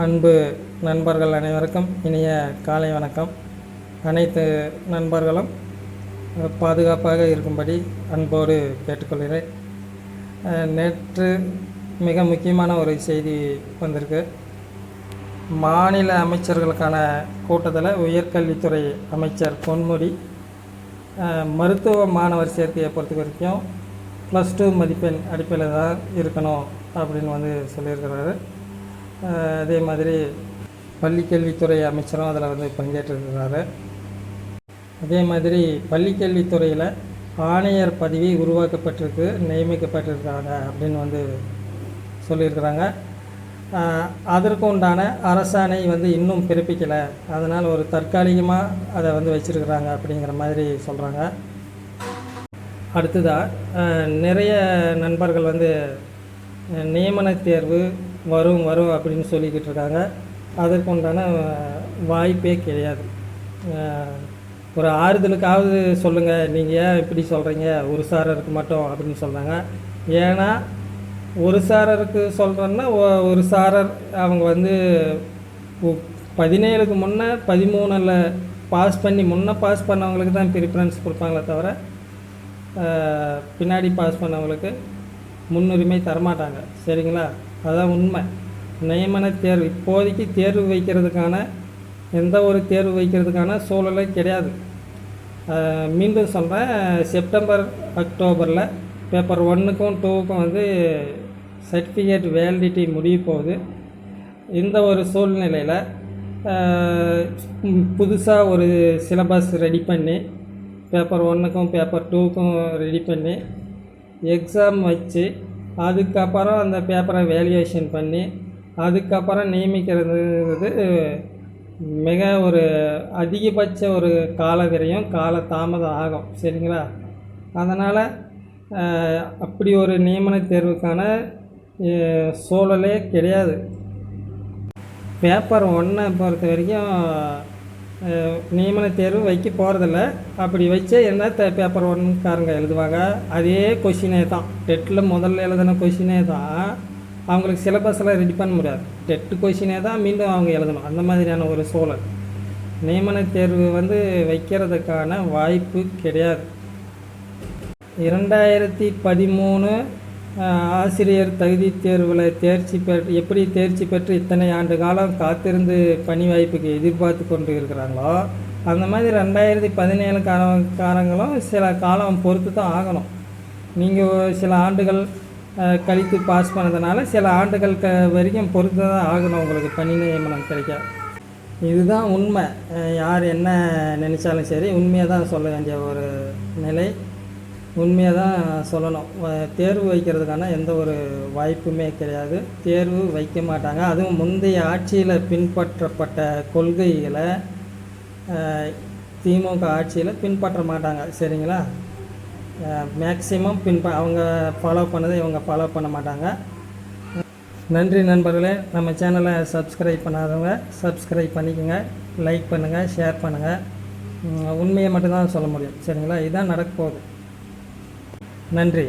அன்பு நண்பர்கள் அனைவருக்கும் இனிய காலை வணக்கம். அனைத்து நண்பர்களும் பாதுகாப்பாக இருக்கும்படி அன்போடு கேட்டுக்கொள்கிறேன். நேற்று மிக முக்கியமான ஒரு செய்தி வந்திருக்கு. மாநில அமைச்சர்களுக்கான கூட்டத்தில் உயர்கல்வித்துறை அமைச்சர் பொன்முடி மருத்துவ மாணவர் சேர்க்கையை பொறுத்த வரைக்கும் ப்ளஸ் டூ மதிப்பெண் அடிப்படையில் தான் இருக்கணும் அப்படின்னு வந்து சொல்லியிருக்கிறாரு. அதே மாதிரி பள்ளிக்கல்வித்துறை அமைச்சரும் அதில் வந்து பங்கேற்றிருக்கிறாரு. அதே மாதிரி பள்ளிக்கல்வித்துறையில் ஆணையர் பதவி உருவாக்கப்பட்டிருக்கு நியமிக்கப்பட்டிருக்காங்க அப்படின்னு வந்து சொல்லியிருக்கிறாங்க. அதற்கு உண்டான அரசாணை வந்து இன்னும் பிறப்பிக்கலை. அதனால் ஒரு தற்காலிகமாக அதை வந்து வச்சுருக்கிறாங்க அப்படிங்கிற மாதிரி சொல்கிறாங்க அடுத்ததாக நிறைய நண்பர்கள் வந்து நியமன தேர்வு வரும் வரும் அப்படின்னு சொல்லிக்கிட்டு இருக்காங்க. அதற்கு உண்டான வாய்ப்பே கிடையாது. ஒரு ஆறுதலுக்காவது சொல்லுங்கள் நீங்கள் ஏன் இப்படி சொல்கிறீங்க ஒரு சாரருக்கு மட்டும் அப்படின்னு சொல்கிறாங்க ஏன்னா ஒரு சாரருக்கு சொல்கிறோன்னா ஒரு சாரர் அவங்க வந்து பதினேழுக்கு முன்னே பதிமூணில் பாஸ் பண்ணி முன்னே பாஸ் பண்ணவங்களுக்கு தான் ப்ரிஃபரன்ஸ் கொடுப்பாங்களே தவிர பின்னாடி பாஸ் பண்ணவங்களுக்கு முன்னுரிமை தரமாட்டாங்க. சரிங்களா? அதுதான் உண்மை. நியமன தேர்வு. இப்போதைக்கு தேர்வு வைக்கிறதுக்கான எந்த ஒரு தேர்வு வைக்கிறதுக்கான சூழலே கிடையாது. மீண்டும் சொல்கிறேன் செப்டம்பர் அக்டோபரில் பேப்பர் ஒன்றுக்கும் டூவுக்கும் வந்து சர்டிஃபிகேட் வேலிடிட்டி முடிய போகுது. இந்த ஒரு சூழ்நிலையில் புதுசாக ஒரு சிலபஸ் ரெடி பண்ணி பேப்பர் ஒன்றுக்கும் பேப்பர் டூக்கும் ரெடி பண்ணி எக்ஸாம் வச்சு அதுக்கப்புறம் அந்த பேப்பரை வேல்யூவேஷன் பண்ணி அதுக்கப்புறம் நியமிக்கிறதுங்கிறது மிக ஒரு அதிகபட்ச ஒரு கால விரையும் கால தாமதம் ஆகும் சரிங்களா? அதனால் அப்படி ஒரு நியமன தேர்வுக்கான சூழலே கிடையாது. பேப்பர் ஒன்றை பொறுத்த வரைக்கும் நியமன தேர்வு வைக்க போகிறதில்ல அப்படி வச்சு என்ன த- பேப்பர் ஒன்றுக்காரங்க எழுதுவாங்க? அதே கொஷினே தான். டெட்டில் முதல்ல எழுதின கொஷினே தான். அவங்களுக்கு சிலபஸ்லாம் ரெடி பண்ண முடியாது. டெட்டு கொஷினே தான் மீண்டும் அவங்க எழுதணும். அந்த மாதிரியான ஒரு சூழல். நியமன தேர்வு வந்து வைக்கிறதுக்கான வாய்ப்பு கிடையாது. இரண்டாயிரத்தி பதிமூணு ஆசிரியர் தகுதி தேர்வில் தேர்ச்சி பெற்று எப்படி தேர்ச்சி பெற்று இத்தனை ஆண்டு காலம் காத்திருந்து பணி வாய்ப்புக்கு எதிர்பார்த்து கொண்டு இருக்கிறாங்களோ அந்த மாதிரி ரெண்டாயிரத்தி பதினேழு கார காரங்களும் சில காலம் பொறுத்து தான் ஆகணும் நீங்கள் சில ஆண்டுகள் கழித்து பாஸ் பண்ணதுனால சில ஆண்டுகள் க வரைக்கும் பொறுத்து தான் ஆகணும் உங்களுக்கு பணி நியமனம் கிடைக்க. இதுதான் உண்மை. யார் என்ன நினச்சாலும் சரி உண்மையை தான் சொல்ல வேண்டிய ஒரு நிலை. உண்மையை தான் சொல்லணும் தேர்வு வைக்கிறதுக்கான எந்த ஒரு வாய்ப்புமே கிடையாது. தேர்வு வைக்க மாட்டாங்க. அதுவும் முந்தைய ஆட்சியில் பின்பற்றப்பட்ட கொள்கைகளை திமுக ஆட்சியில் பின்பற்ற மாட்டாங்க. சரிங்களா? மேக்சிமம் பின்ப அவங்க ஃபாலோ பண்ணதை இவங்க ஃபாலோ பண்ண மாட்டாங்க. நன்றி நண்பர்களே. நம்ம சேனலை சப்ஸ்கிரைப் பண்ணாதவங்க சப்ஸ்கிரைப் பண்ணிக்கோங்க. லைக் பண்ணுங்கள் ஷேர் பண்ணுங்கள் உண்மையை மட்டும்தான் சொல்ல முடியும். சரிங்களா? இதுதான் நடக்க போகுது. நன்றி.